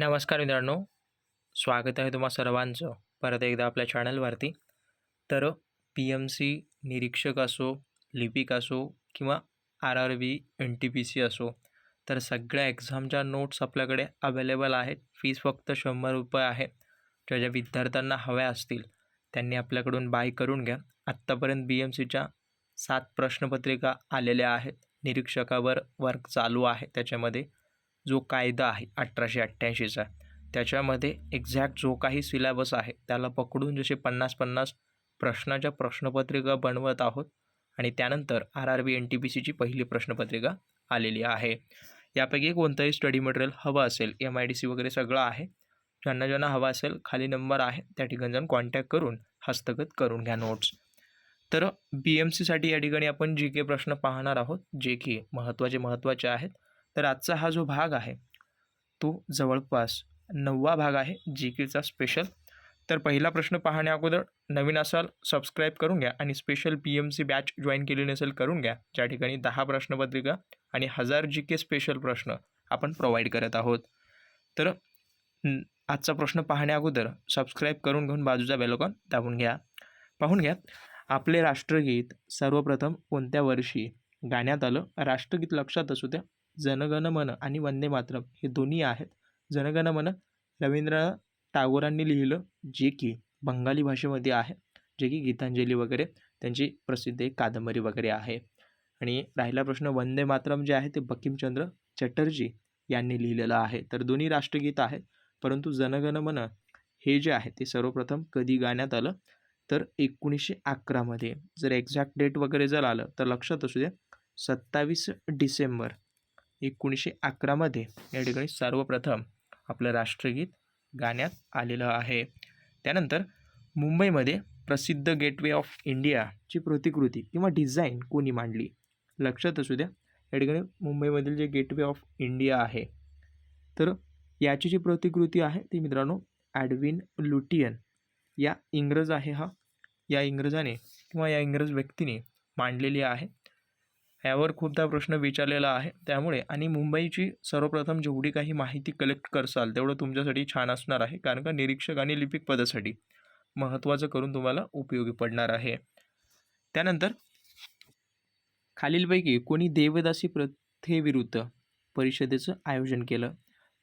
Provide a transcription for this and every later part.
नमस्कार मित्रांनो. स्वागत आहे तुम्हा सर्वांचं परत एकदा आपल्या चॅनलवरती. तर पी एम सी निरीक्षक असो लिपिक असो किंवा R R B N T P C असो तर सगळ्या एक्झामच्या नोट्स आपल्याकडे अवेलेबल आहेत. फीस फक्त शंभर रुपये आहे. ज्या ज्या विद्यार्थ्यांना हव्या असतील त्यांनी आपल्याकडून बाय करून घ्या. आत्तापर्यंत बी एम सीच्या सात प्रश्नपत्रिका आलेल्या आहेत. निरीक्षकावर वर्क चालू आहे त्याच्यामध्ये. जो कायदा आहे अठराशे अठ्ठ्याऐंशीचा. त्याच्यामध्ये एक्झॅक्ट जो काही सिलॅबस आहे त्याला पकडून जसे पन्नास पन्नास प्रश्नाच्या प्रश्नपत्रिका बनवत आहोत आणि त्यानंतर R R B N T P सीची पहिली प्रश्नपत्रिका आलेली आहे. यापैकी कोणतंही स्टडी मटेरियल हवं असेल एम आय डी सी वगैरे सगळं आहे ज्यांना ज्यांना हवं असेल खाली नंबर आहे त्या ठिकाणी जाऊन कॉन्टॅक्ट करून हस्तगत करून घ्या नोट्स तर बी एम सीसाठी या ठिकाणी आपण जी के प्रश्न पाहणार आहोत जे की महत्त्वाचे महत्त्वाचे आहेत. तर आजचा हा जो भाग आहे तो जवळपास नववा भाग आहे जी केचा स्पेशल तर पहिला प्रश्न पाहण्या अगोदर नवीन असाल सबस्क्राईब करून घ्या आणि special P M C batch join केली नसेल करून घ्या. ज्या ठिकाणी दहा प्रश्नपत्रिका आणि हजार जी के स्पेशल प्रश्न आपण प्रोव्हाइड करत आहोत. तर आजचा प्रश्न पाहण्या अगोदर सबस्क्राईब करून घेऊन बाजूचा बेलकॉन दाबून घ्या. पाहून घ्या आपले राष्ट्रगीत सर्वप्रथम कोणत्या वर्षी गाण्यात आलं? राष्ट्रगीत लक्षात असू द्या. जनगण मन आणि वंदे मातरम हे दोन्ही आहेत. जनगण मन रवींद्रनाथ टागोरांनी लिहिलं जे की बंगाली भाषेमध्ये आहे जे की गीतांजली वगैरे त्यांची प्रसिद्ध एक कादंबरी वगैरे आहे. आणि राहिला प्रश्न वंदे मातरम जे आहे ते बकिमचंद्र चटर्जी यांनी लिहिलेलं आहे. तर दोन्ही राष्ट्रगीत आहेत परंतु जनगण मन हे जे आहे ते सर्वप्रथम कधी गाण्यात आलं? तर एकोणीसशे अकरामध्ये जर एक्झॅक्ट डेट वगैरे जर आलं तर लक्षात असू द्या सत्तावीस डिसेंबर एकोणीसशे अकरामध्ये या ठिकाणी सर्वप्रथम आपलं राष्ट्रगीत गाण्यात आलेलं आहे. त्यानंतर मुंबईमध्ये प्रसिद्ध गेटवे ऑफ इंडियाची प्रतिकृती किंवा डिझाईन कोणी मांडली? लक्षात असू द्या या ठिकाणी मुंबईमधील जे गेटवे ऑफ इंडिया आहे तर याची जी प्रतिकृती आहे ती मित्रांनो ॲडविन लुटियन. या इंग्रज आहे हा. या इंग्रजाने किंवा या इंग्रज व्यक्तीने मांडलेली आहे. यावर खूपदा प्रश्न विचारलेला आहे. त्यामुळे आणि मुंबईची सर्वप्रथम जेवढी काही माहिती कलेक्ट करसाल तेवढं तुमच्यासाठी छान असणार आहे. कारण का? निरीक्षक आणि लिपिक पदासाठी महत्त्वाचं करून तुम्हाला उपयोगी पडणार आहे. त्यानंतर खालीलपैकी कोणी देवदासी प्रथेविरुद्ध परिषदेचं आयोजन केलं.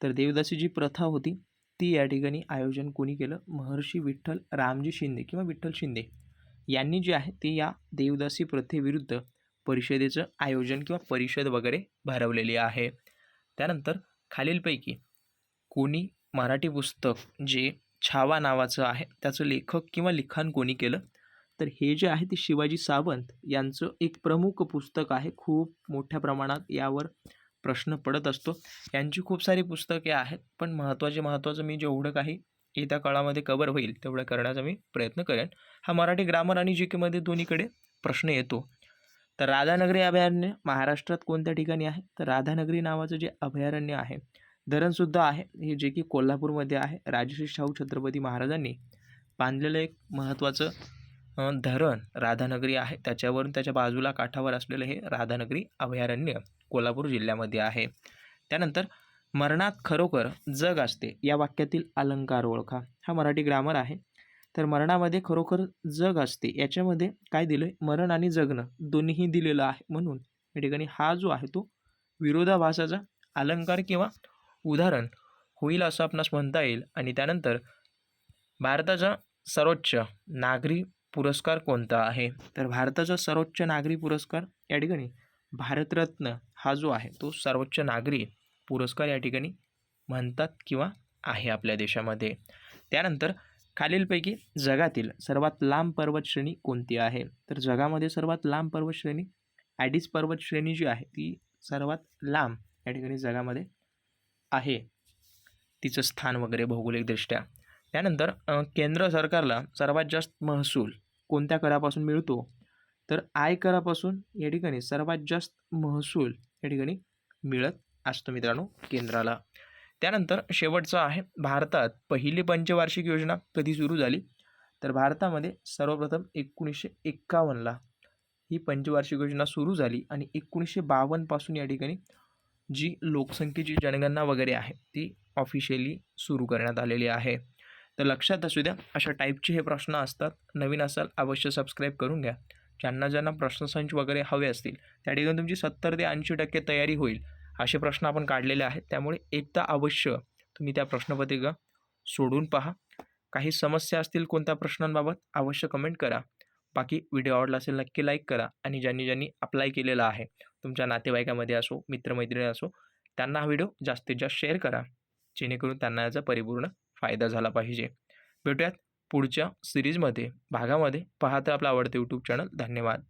तर देवदासी जी प्रथा होती. ती या ठिकाणी आयोजन कोणी केलं? महर्षी विठ्ठल रामजी शिंदे किंवा विठ्ठल शिंदे यांनी जे आहे ते या देवदासी प्रथेविरुद्ध परिषदेचं आयोजन किंवा परिषद वगैरे भरवलेली आहे. त्यानंतर खालीलपैकी कोणी मराठी पुस्तक जे छावा नावाचं आहे त्याचं लेखक किंवा लिखाण कोणी केलं तर हे जे आहे ते शिवाजी सावंत यांचं एक प्रमुख पुस्तक आहे. खूप मोठ्या प्रमाणात यावर प्रश्न पडत असतो. यांची खूप सारी पुस्तके आहेत पण महत्त्वाचे महत्त्वाचं मी जेवढं काही येत्या काळामध्ये कवर होईल तेवढं करण्याचा मी प्रयत्न करेन. हा मराठी ग्रामर आणि जी केमध्ये दोन्हीकडे प्रश्न येतो. तर राधानगरी अभयारण्य महाराष्ट्रात कोणत्या ठिकाणी आहे? तर राधानगरी नावाचं जे अभयारण्य आहे धरणसुद्धा आहे. हे जे की कोल्हापूरमध्ये आहे. राजश्री शाहू छत्रपती महाराजांनी बांधलेलं एक महत्त्वाचं धरण राधानगरी आहे. त्याच्यावरून त्याच्या बाजूला काठावर असलेलं हे राधानगरी अभयारण्य कोल्हापूर जिल्ह्यामध्ये आहे. त्यानंतर मरणात खरोखर जग असते या वाक्यातील अलंकार ओळखा. हा मराठी ग्रामर आहे. तर मरणामध्ये खरोखर जग असते. याच्यामध्ये काय दिलं आहे मरण आणि जगणं दोन्हीही दिलेलं आहे. म्हणून या ठिकाणी हा जो आहे तो विरोधाभासाचा अलंकार किंवा उदाहरण होईल असं आपणास म्हणता येईल. आणि त्यानंतर भारताचा सर्वोच्च नागरी पुरस्कार कोणता आहे? तर भारताचा सर्वोच्च नागरी पुरस्कार या ठिकाणी भारतरत्न हा जो आहे तो सर्वोच्च नागरी पुरस्कार या ठिकाणी म्हणतात किंवा आहे आपल्या देशामध्ये. त्यानंतर खालीलपैकी जगातील सर्वात लांब पर्वतश्रेणी कोणती आहे? तर जगामध्ये सर्वात लांब पर्वतश्रेणी ॲडिस पर्वतश्रेणी जी आहे ती सर्वात लांब या ठिकाणी जगामध्ये आहे. तिचं स्थान वगैरे भौगोलिकदृष्ट्या. त्यानंतर केंद्र सरकारला सर्वात जास्त महसूल कोणत्या करापासून मिळतो? तर आय करापासून या ठिकाणी सर्वात जास्त महसूल या ठिकाणी मिळत असतो मित्रांनो केंद्राला. त्यानंतर शेवटचं आहे भारतात पहिली पंचवार्षिक योजना कधी सुरू झाली? तर भारतामध्ये सर्वप्रथम एकोणीसशे एक्कावन्नला ही पंचवार्षिक योजना सुरू झाली आणि एकोणीसशे बावन्नपासून या ठिकाणी जी लोकसंख्येची जनगणना वगैरे आहे ती ऑफिशियली सुरू करण्यात आलेली आहे. तर लक्षात असू द्या अशा टाईपचे हे प्रश्न असतात. नवीन असाल अवश्य सबस्क्राईब करून घ्या. ज्यांना ज्यांना प्रश्नसंच वगैरे हवे असतील त्या ठिकाणी तुमची सत्तर ते ऐंशी टक्के तयारी होईल. असे प्रश्न आपण काढलेले आहेत. त्यामुळे एकदा अवश्य तुम्ही त्या प्रश्नपत्रिका सोडून पहा. काही समस्या असतील कोणत्या प्रश्नांबाबत अवश्य कमेंट करा. बाकी व्हिडिओ आवडला असेल नक्की लाईक करा आणि ज्यांनी ज्यांनी अप्लाय केलेला आहे तुमच्या नातेवाईकामध्ये असो मित्रमैत्रिणी असो त्यांना हा व्हिडिओ जास्तीत जास्त शेअर करा. जेणेकरून त्यांना याचा परिपूर्ण फायदा झाला पाहिजे. भेटूयात पुढच्या सिरीजमध्ये भागामध्ये. पाहता आपलं आवडते यूट्यूब चॅनल धन्यवाद.